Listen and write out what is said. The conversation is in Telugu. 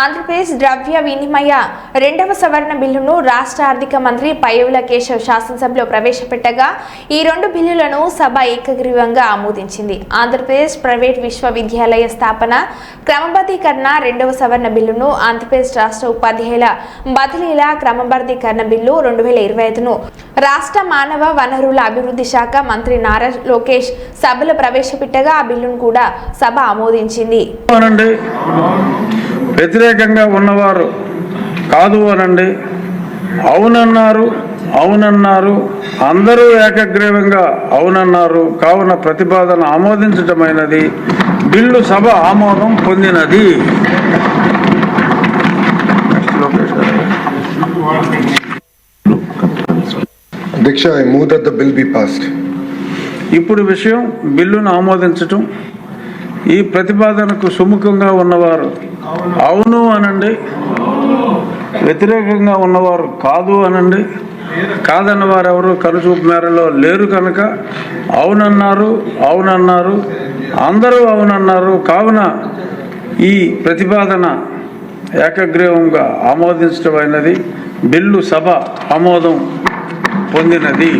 ఆంధ్రప్రదేశ్ ద్రవ్య వినిమయ రెండవ సవరణ బిల్లును రాష్ట్ర ఆర్థిక మంత్రి పయ్యవుల కేశవ్ శాసనసభలో ప్రవేశపెట్టగా ఈ రెండు బిల్లులను సభ ఏకగ్రీవంగా ఆమోదించింది. ఆంధ్రప్రదేశ్ ప్రైవేట్ విశ్వవిద్యాలయ స్థాపన క్రమబద్ధీకరణ రెండవ సవరణ బిల్లును ఆంధ్రప్రదేశ్ రాష్ట్ర ఉపాధ్యాయుల బదిలీల క్రమబద్ధీకరణ బిల్లు రెండు వేల ఇరవై ఐదును రాష్ట్ర మానవ వనరుల అభివృద్ధి శాఖ మంత్రి నారా లోకేష్ సభలో ప్రవేశపెట్టగా ఆ బిల్లును కూడా సభ ఆమోదించింది. వ్యతిరేకంగా ఉన్నవారు కాదు అనండి. అవునన్నారు అవునన్నారు అందరూ ఏకగ్రీవంగా అవునన్నారు. కావున ప్రతిపాదన ఆమోదించటమైనది. బిల్లు సభ ఆమోదం పొందినది. ఇప్పుడు విషయం బిల్లును ఆమోదించటం. ఈ ప్రతిపాదనకు సుముఖంగా ఉన్నవారు అవును అనండి. వ్యతిరేకంగా ఉన్నవారు కాదు అనండి. కాదన్న వారు ఎవరు కనుచూపు మేరలో లేరు కనుక అవునన్నారు అవునన్నారు అందరూ అవునన్నారు. కావున ఈ ప్రతిపాదన ఏకగ్రీవంగా ఆమోదించడమైనది బిల్లు సభ ఆమోదం పొందినది.